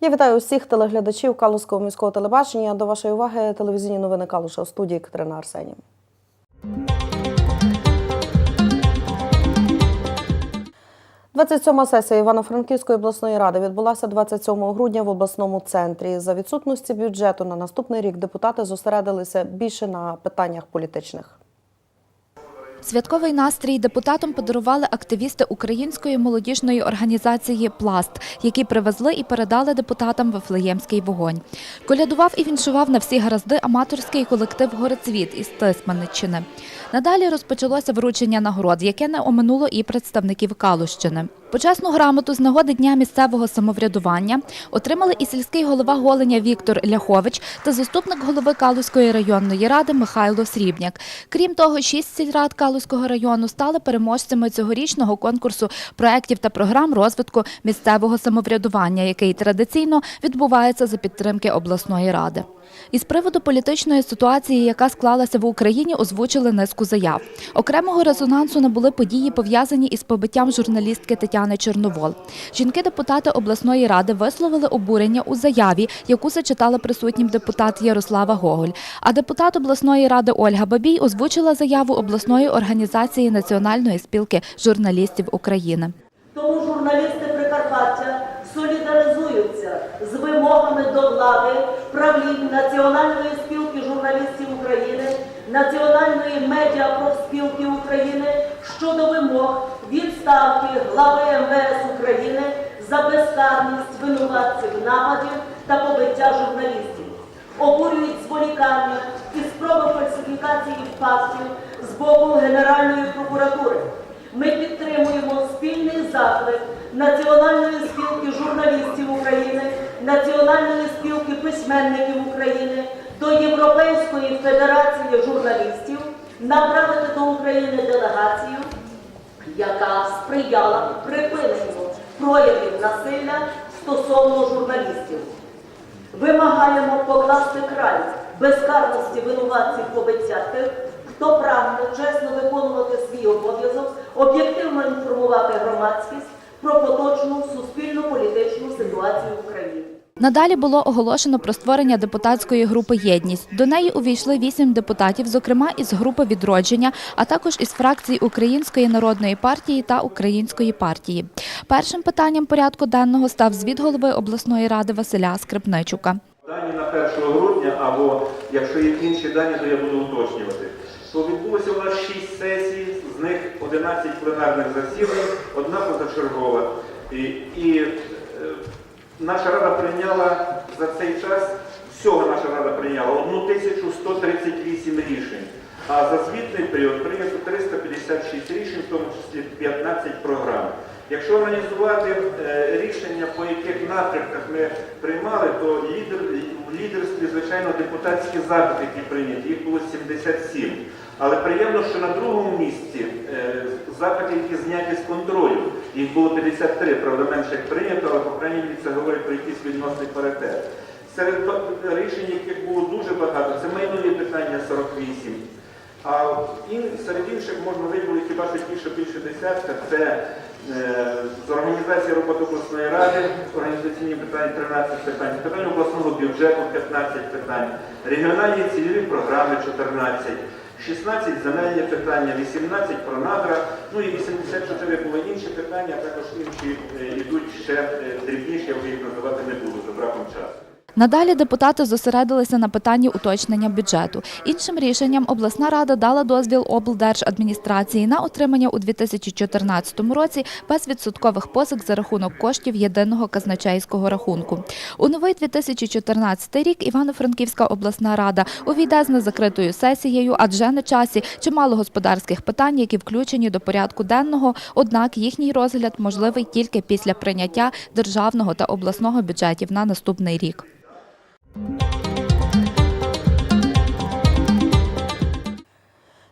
Я вітаю усіх телеглядачів Калузького міського телебачення. До вашої уваги телевізійні новини Калуша у студії Катерина Арсенів. Двадцять сьома сесія Івано-Франківської обласної ради відбулася 27 грудня в обласному центрі. За відсутності бюджету на наступний рік депутати зосередилися більше на питаннях політичних. Святковий настрій депутатам подарували активісти української молодіжної організації Пласт, які привезли і передали депутатам Вифлеємський вогонь. Колядував і віншував на всі гаразди аматорський колектив Горецвіт із Тисманиччини. Надалі розпочалося вручення нагород, яке не оминуло і представників Калущини. Почесну грамоту з нагоди Дня місцевого самоврядування отримали і сільський голова Голеня Віктор Ляхович та заступник голови Калузької районної ради Михайло Срібняк. Крім того, шість сільрад Калузького району стали переможцями цьогорічного конкурсу проєктів та програм розвитку місцевого самоврядування, який традиційно відбувається за підтримки обласної ради. Із приводу політичної ситуації, яка склалася в Україні, озвучили низку заяв. Окремого резонансу набули події, пов'язані із побиттям журналістки Тетяни Чорновол. Жінки-депутати обласної ради висловили обурення у заяві, яку зачитала присутнім депутат Ярослава Гоголь. А депутат обласної ради Ольга Бабій озвучила заяву обласної організації Національної спілки журналістів України. Тому журналісти Прикарпаття солідаризуються з вимогами до влади правлінь Національної спілки журналістів України, Національної медіапрофспілки України щодо вимог відставки глави МВС України за безкарність винуватців нападів та побиття журналістів. Обурюють зволікання і спроби фальсифікації фактів з боку Генеральної прокуратури. Ми підтримуємо спільний заклик Національної спілки журналістів України, Національної спілки письменників України до Європейської федерації журналістів направити до України делегацію, яка сприяла припиненню проявів насилля стосовно журналістів. Вимагаємо покласти край безкарності винуватців побиття тих, хто прагне чесно виконувати свій обов'язок, об'єктивно інформувати громадськість про поточну суспільну політичну ситуацію в Україні. Надалі було оголошено про створення депутатської групи Єдність. До неї увійшли вісім депутатів, зокрема із групи відродження, а також із фракцій Української народної партії та Української партії. Першим питанням порядку денного став звіт голови обласної ради Василя Скрипничука. Дані на 1 грудня, або якщо є інші дані, то я буду уточнювати. То відбулося у нас 6 сесій, з них 11 пленарних засідань, одна позачергова. І, і наша рада прийняла за цей час, всього наша рада прийняла 1138 рішень. А за звітний період прийнято 356 рішень, в тому числі 15 програм. Якщо аналізувати е, рішення, по яких напрямках ми приймали, то лідер, в лідерстві, звичайно, депутатські запити, які прийняті, їх було 77. Але приємно, що на другому місці е, запити, які зняті з контролю, їх було 53, правда, менше як прийнято, але по крайній мірі це говорить про якийсь відносний паритет. Серед рішень, яких було дуже багато, це майнові питання 48. А серед інших можна виділити хіба що ті, що більше десятка, це е, з організації роботи обласної ради, організаційні питання 13 питань, питання обласного бюджету 15 питань, регіональні цільові програми 14, 16 земельні питання, 18 про надра, ну і 84 були інші питання, а також інші е, йдуть ще е, дрібніші, я вже їх називати не буду за браком часу. Надалі депутати зосередилися на питанні уточнення бюджету. Іншим рішенням обласна рада дала дозвіл облдержадміністрації на отримання у 2014 році безвідсоткових позик за рахунок коштів єдиного казначейського рахунку. У новий 2014 рік Івано-Франківська обласна рада увійде з незакритою сесією, адже на часі чимало господарських питань, які включені до порядку денного. Однак їхній розгляд можливий тільки після прийняття державного та обласного бюджетів на наступний рік.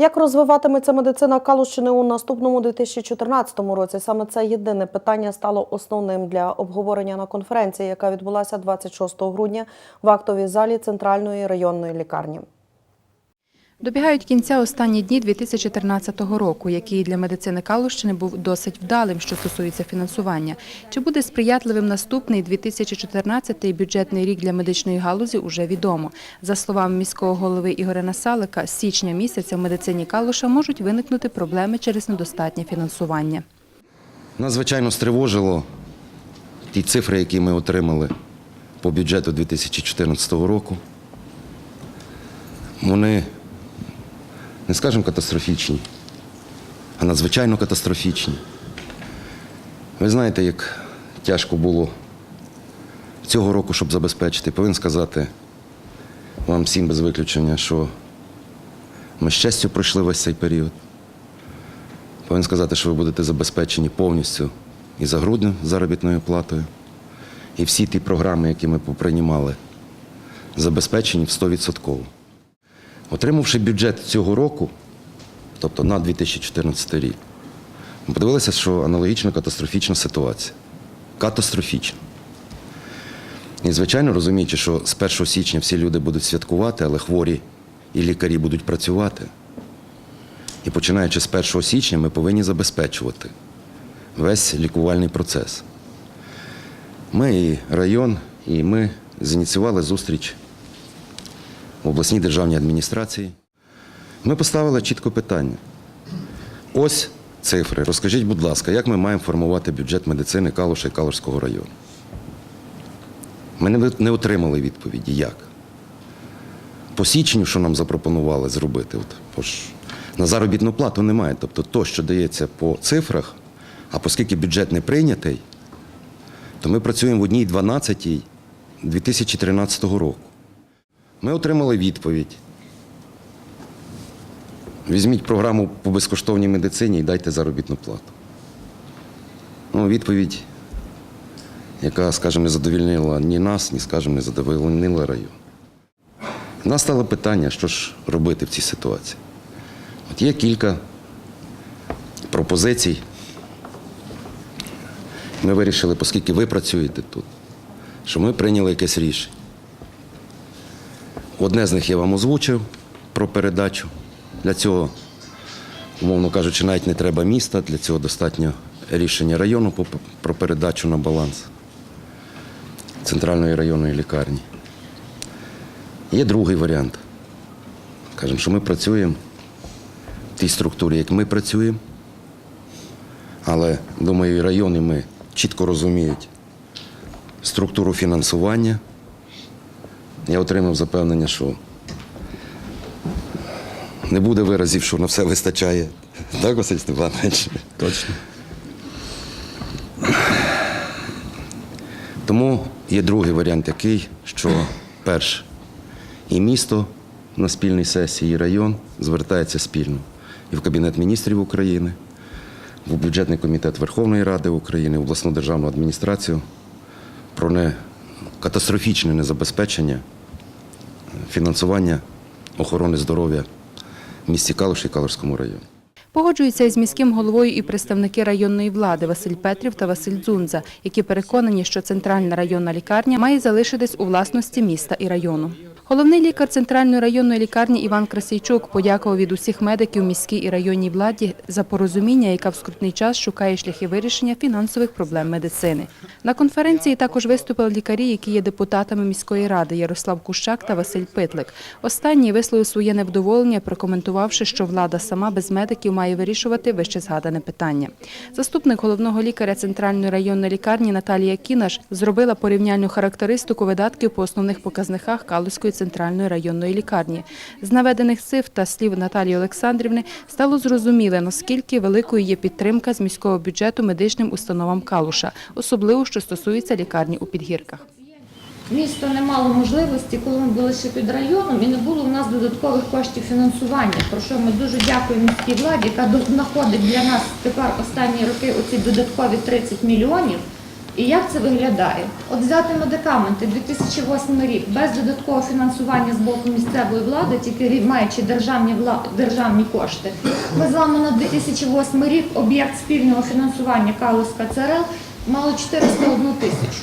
Як розвиватиметься медицина Калущини у наступному 2014 році? Саме це єдине питання стало основним для обговорення на конференції, яка відбулася 26 грудня в актовій залі центральної районної лікарні. Добігають кінця останні дні 2013 року, який для медицини Калущини був досить вдалим, що стосується фінансування. Чи буде сприятливим наступний 2014 бюджетний рік для медичної галузі, уже відомо. За словами міського голови Ігоря Насалика, з січня місяця в медицині Калуша можуть виникнути проблеми через недостатнє фінансування. Нас, звичайно, стривожило ті цифри, які ми отримали по бюджету 2014 року. Вони, не скажемо катастрофічні, а надзвичайно катастрофічні. Ви знаєте, як тяжко було цього року, щоб забезпечити. Повинен сказати вам всім без виключення, що ми з щастю пройшли весь цей період. Повинен сказати, що ви будете забезпечені повністю і за грудню заробітною платою, і всі ті програми, які ми поприймали, забезпечені в 100%. Отримавши бюджет цього року, тобто на 2014 рік, ми подивилися, що аналогічна катастрофічна ситуація. Катастрофічна. І, звичайно, розуміючи, що з 1 січня всі люди будуть святкувати, але хворі і лікарі будуть працювати. І починаючи з 1 січня ми повинні забезпечувати весь лікувальний процес. Ми і район, і ми зініціювали зустріч обласній державній адміністрації. Ми поставили чітко питання. Ось цифри. Розкажіть, будь ласка, як ми маємо формувати бюджет медицини Калуша і Калушського району? Ми не- отримали відповіді, як. По січню, що нам запропонували зробити, от, на заробітну плату немає. Тобто то, що дається по цифрах, а оскільки бюджет не прийнятий, то ми працюємо в одній 12 2013 року. Ми отримали відповідь. Візьміть програму по безкоштовній медицині і дайте заробітну плату. Ну, відповідь, яка, скажімо, не задовільнила ні нас, ні, скажімо, не задовольнила район. Настало питання, що ж робити в цій ситуації. От є кілька пропозицій. Ми вирішили, оскільки ви працюєте тут, що ми прийняли якесь рішення. Одне з них я вам озвучив про передачу. Для цього, умовно кажучи, навіть не треба міста, для цього достатньо рішення району про передачу на баланс центральної районної лікарні. Є другий варіант. Кажемо, що ми працюємо в тій структурі, як ми працюємо, але, думаю, і райони ми чітко розуміють структуру фінансування. Я отримав запевнення, що не буде виразів, що на все вистачає. Так, Василь Степанович? Точно. Тому є другий варіант, який, що перше, і місто на спільній сесії, і район звертається спільно і в Кабінет міністрів України, в бюджетний комітет Верховної Ради України, в обласну державну адміністрацію про не катастрофічне незабезпечення фінансування охорони здоров'я в місті Калуш і Калушському районі. Погоджуються із міським головою і представники районної влади Василь Петрів та Василь Дзунза, які переконані, що центральна районна лікарня має залишитись у власності міста і району. Головний лікар центральної районної лікарні Іван Красійчук подякував від усіх медиків міській і районній владі за порозуміння, яка в скрутний час шукає шляхи вирішення фінансових проблем медицини. На конференції також виступили лікарі, які є депутатами міської ради Ярослав Кущак та Василь Питлик. Останній висловив своє невдоволення, прокоментувавши, що влада сама без медиків має вирішувати вище згадане питання. Заступник головного лікаря центральної районної лікарні Наталія Кінаш зробила порівняльну характеристику видатків по основних показниках Калузької центральної районної лікарні. З наведених цифр та слів Наталії Олександрівни стало зрозуміле, наскільки великою є підтримка з міського бюджету медичним установам Калуша, особливо що стосується лікарні у підгірках. Місто не мало можливості, коли ми були ще під районом, і не було в нас додаткових коштів фінансування, про що ми дуже дякуємо міській владі, яка знаходить для нас тепер останні роки оці додаткові 30 мільйонів. І як це виглядає? От взяти медикаменти 2008 рік без додаткового фінансування з боку місцевої влади, тільки маючи державні вла... державні кошти. Ми з вами на 2008 рік об'єкт спільного фінансування Калуська ЦРЛ мало 401 тисячу.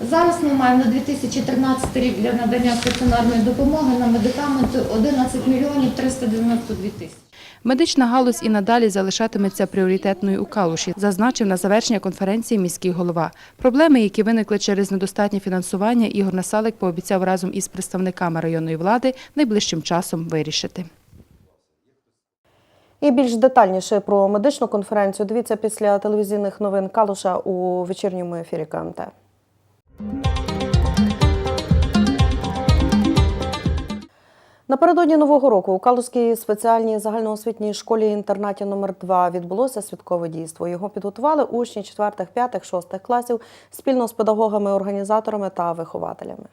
Зараз ми маємо на 2013 рік для надання стаціонарної допомоги на медикаменти 11 мільйонів 392 тисячі. Медична галузь і надалі залишатиметься пріоритетною у Калуші, зазначив на завершення конференції міський голова. Проблеми, які виникли через недостатнє фінансування, Ігор Насалик пообіцяв разом із представниками районної влади найближчим часом вирішити. І більш детальніше про медичну конференцію дивіться після телевізійних новин Калуша у вечірньому ефірі КМТ. Напередодні нового року у Калузькій спеціальній загальноосвітній школі інтернаті номер 2 відбулося святкове дійство. Його підготували учні 4, 5, 6 класів спільно з педагогами, організаторами та вихователями.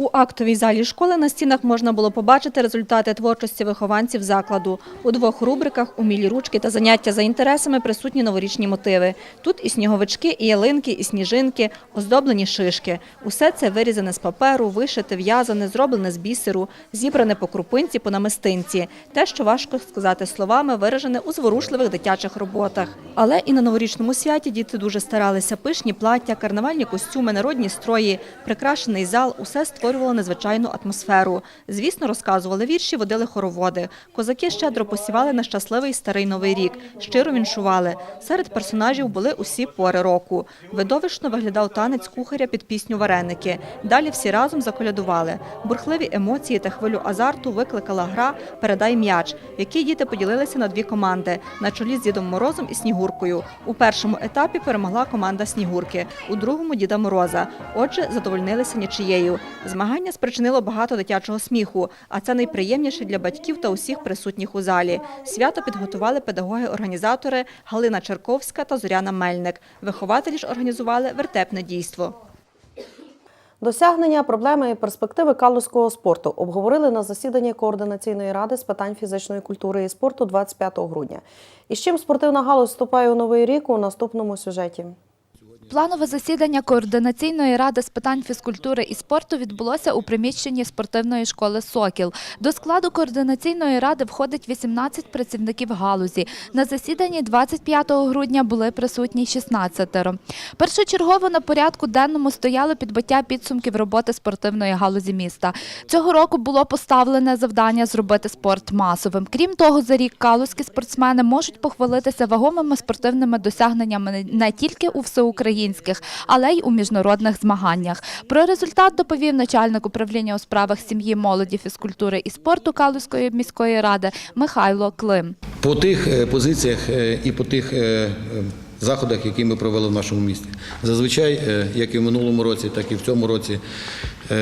У актовій залі школи на стінах можна було побачити результати творчості вихованців закладу. У двох рубриках «Умілі ручки» та «Заняття за інтересами» присутні новорічні мотиви. Тут і сніговички, і ялинки, і сніжинки, оздоблені шишки. Усе це вирізане з паперу, вишите, в'язане, зроблене з бісеру, зібране по крупинці, по намистинці. Те, що важко сказати словами, виражене у зворушливих дитячих роботах. Але і на новорічному святі діти дуже старалися. Пишні плаття, карнавальні костюми, народні строї, прикрашений зал – усе створювало незвичайну атмосферу. Звісно, розказували вірші, водили хороводи. Козаки щедро посівали на щасливий старий новий рік, щиро віншували. Серед персонажів були усі пори року. Видовищно виглядав танець кухаря під пісню «Вареники». Далі всі разом заколядували. Бурхливі емоції та хвилю азарту викликала гра «Передай м'яч», в діти поділилися на дві команди на чолі з Дідом Морозом і Снігуркою. У першому етапі перемогла команда Снігурки, у другому Діда Мороза. Отже, задовольнилися нічиєю. Змагання спричинило багато дитячого сміху, а це найприємніше для батьків та усіх присутніх у залі. Свято підготували педагоги-організатори Галина Черковська та Зоряна Мельник. Вихователі ж організували вертепне дійство. Досягнення, проблеми і перспективи калузького спорту обговорили на засіданні координаційної ради з питань фізичної культури і спорту 25 грудня. І з чим спортивна галузь вступає у новий рік у наступному сюжеті. Планове засідання координаційної ради з питань фізкультури і спорту відбулося у приміщенні спортивної школи Сокіл. До складу координаційної ради входить 18 працівників галузі. На засіданні 25 грудня були присутні 16. Першочергово на порядку денному стояло підбиття підсумків роботи спортивної галузі міста. Цього року було поставлене завдання зробити спорт масовим. Крім того, за рік калузькі спортсмени можуть похвалитися вагомими спортивними досягненнями не тільки у всеукраїнських, але й у міжнародних змаганнях. Про результат доповів начальник управління у справах сім'ї, молоді, фізкультури і спорту Калузької міської ради Михайло Клим. По тих е, позиціях е, і по тих е, заходах, які ми провели в нашому місті. Зазвичай, як і в минулому році, так і в цьому році,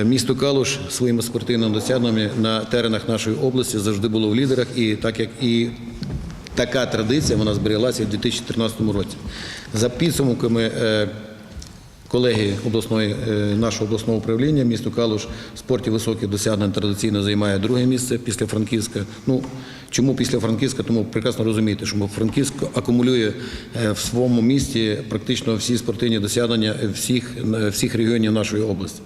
місто Калуш своїми спортивними досягненнями на теренах нашої області завжди було в лідерах, і так як і така традиція вона зберіглася в 2013 році. За підсумками е, колеги обласної, е, нашого обласного управління, місто Калуш в спорті високих досягнень традиційно займає друге місце після Франківська. Ну, чому після Франківська? Тому прекрасно розумієте, що Франківськ акумулює е, в своєму місті практично всі спортивні досягнення всіх, всіх регіонів нашої області.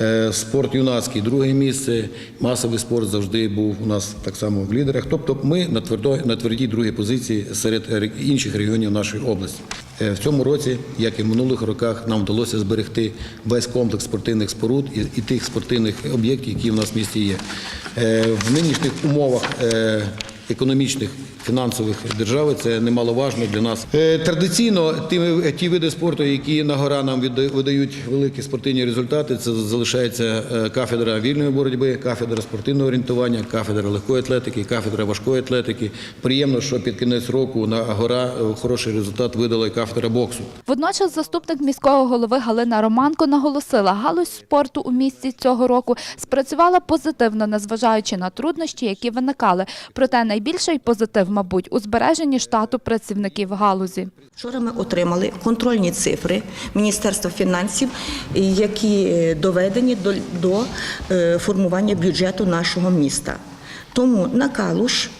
Е, Спорт юнацький друге місце, масовий спорт завжди був у нас так само в лідерах. Тобто ми на твердо, на твердій другій позиції серед інших регіонів нашої області. Е, В цьому році, як і в минулих роках, нам вдалося зберегти весь комплекс спортивних споруд і, тих спортивних об'єктів, які в нас в місті є. Е, В нинішніх умовах економічних фінансових держави це немаловажно для нас. Е, Традиційно ті, ті види спорту, які на гора нам видають великі спортивні результати, це залишається е, кафедра вільної боротьби, кафедра спортивного орієнтування, кафедра легкої атлетики, кафедра важкої атлетики. Приємно, що під кінець року на гора е, хороший результат видала кафедра боксу. Водночас заступник міського голови Галина Романко наголосила, галузь спорту у місті цього року спрацювала позитивно, незважаючи на труднощі, які виникали. Проте найбільший позитив, мабуть, у збереженні штату працівників галузі. Вчора ми отримали контрольні цифри Міністерства фінансів, які доведені до, е, формування бюджету нашого міста. Тому на Калуш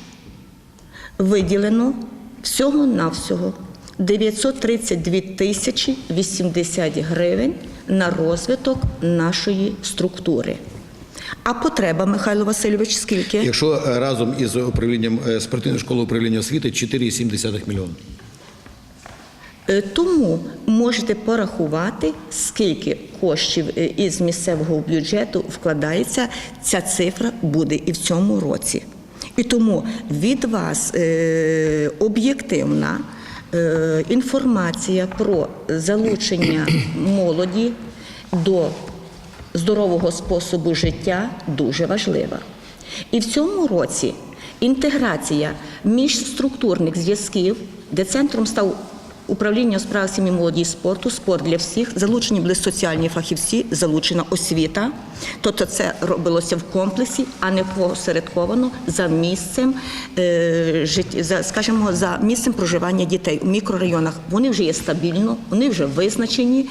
виділено всього-навсього 932 тисячі 80 гривень на розвиток нашої структури. А потреба, Михайло Васильович, скільки? Якщо е, разом із управлінням е, спортивної школи управління освіти 4,7 мільйона. Е, Тому можете порахувати, скільки коштів із місцевого бюджету вкладається, ця цифра буде і в цьому році. І тому від вас е, об'єктивна е, інформація про залучення молоді до здорового способу життя дуже важлива. І в цьому році інтеграція міжструктурних зв'язків, де центром став управління у справах сім'ї молоді і спорту, спорт для всіх, залучені були соціальні фахівці, залучена освіта. Тобто це робилося в комплексі, а не посередковано за місцем е, за, скажімо, за місцем проживання дітей у мікрорайонах. Вони вже є стабільно, вони вже визначені.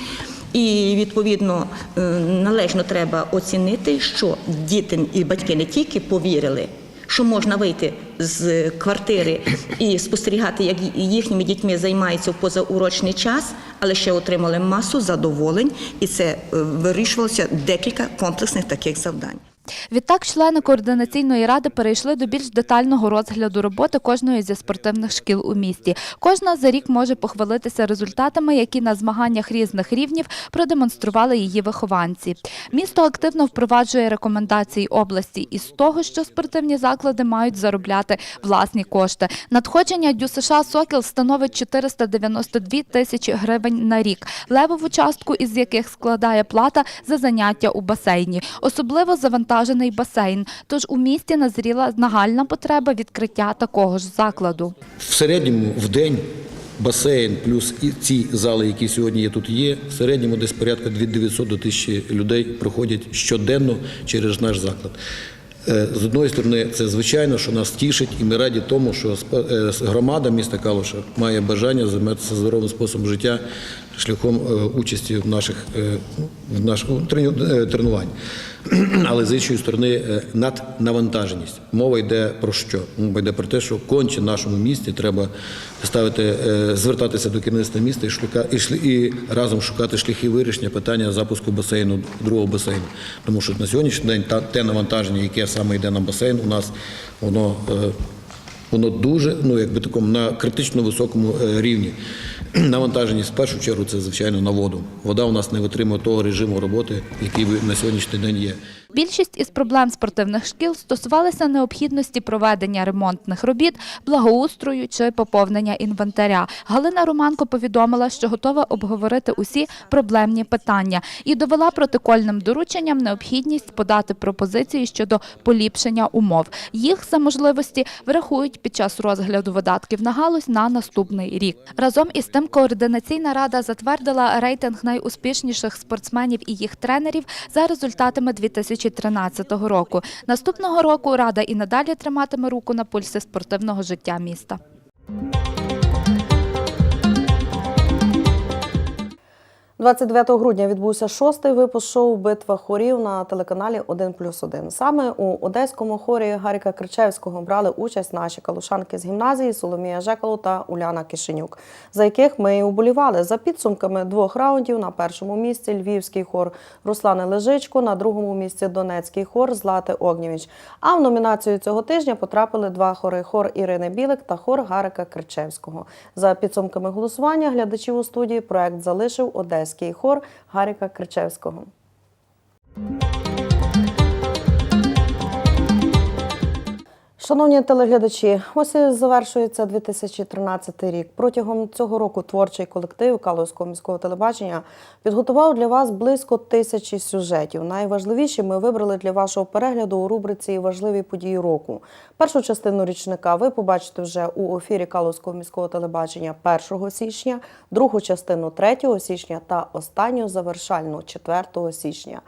І відповідно е, належно треба оцінити, що діти і батьки не тільки повірили, що можна вийти з квартири і спостерігати, як їхніми дітьми займаються в позаурочний час, але ще отримали масу задоволень, і це е, вирішувалося декілька комплексних таких завдань. Відтак, члени координаційної ради перейшли до більш детального розгляду роботи кожної зі спортивних шкіл у місті. Кожна за рік може похвалитися результатами, які на змаганнях різних рівнів продемонстрували її вихованці. Місто активно впроваджує рекомендації області із того, що спортивні заклади мають заробляти власні кошти. Надходження дю США Сокіл становить 492 тисячі гривень на рік, левову частку із яких складає плата за заняття у басейні. Особливо завантажений басейн. Тож у місті назріла нагальна потреба відкриття такого ж закладу. В середньому в день басейн плюс і ці зали, які сьогодні тут є, в середньому десь порядка від 900 до 1000 людей проходять щоденно через наш заклад. Е, З одної сторони, це звичайно, що нас тішить, і ми раді тому, що е, громада міста Калуша має бажання займатися здоровим способом життя шляхом е, участі в наших е, в нашому е, тренувань. Але з іншої сторони, наднавантаженість. Мова йде про що? Мова йде про те, що конче нашому місті треба ставити, звертатися до керівництва міста і, шлюка, і, і разом шукати шляхи вирішення питання запуску басейну, другого басейну. Тому що на сьогоднішній день та, те навантаження, яке саме йде на басейн, у нас воно. Воно дуже, ну якби такому на критично високому рівні. Навантаженість в першу чергу це звичайно на воду. Вода у нас не витримує того режиму роботи, який на сьогоднішній день є. Більшість із проблем спортивних шкіл стосувалися необхідності проведення ремонтних робіт, благоустрою чи поповнення інвентаря. Галина Романко повідомила, що готова обговорити усі проблемні питання і довела протокольним дорученням необхідність подати пропозиції щодо поліпшення умов. Їх за можливості врахують під час розгляду видатків на галузь на наступний рік. Разом із тим, координаційна рада затвердила рейтинг найуспішніших спортсменів і їх тренерів за результатами 2013 року. Наступного року рада і надалі триматиме руку на пульсі спортивного життя міста. 29 грудня відбувся шостий випуск шоу Битва хорів на телеканалі 1 плюс 1. Саме у одеському хорі Гаріка Кричевського брали участь наші калушанки з гімназії Соломія Жекалу та Уляна Кишенюк, за яких ми і уболівали. За підсумками двох раундів на першому місці львівський хор Руслани Лежичко, на другому місці Донецький хор Злати Огнєвіч. А в номінацію цього тижня потрапили два хори хор Ірини Білик та хор Гарика Кричевського. За підсумками голосування глядачів у студії проект залишив одеський хор Гаріка Кричевського. Шановні телеглядачі, ось і завершується 2013 рік. Протягом цього року творчий колектив Калузького міського телебачення підготував для вас близько тисячі сюжетів. Найважливіші ми вибрали для вашого перегляду у рубриці Важливі події року. Першу частину річника ви побачите вже у ефірі Калузького міського телебачення 1 січня, другу частину 3 січня та останню завершальну 4 січня.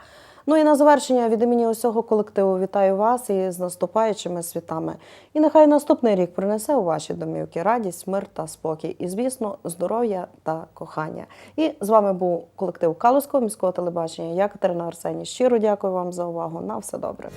Ну і на завершення від імені усього колективу вітаю вас і з наступаючими світами. І нехай наступний рік принесе у ваші домівки радість, мир та спокій. І, звісно, здоров'я та кохання. І з вами був колектив Калузького міського телебачення. Я Катерина Арсені. Щиро дякую вам за увагу. На все добре.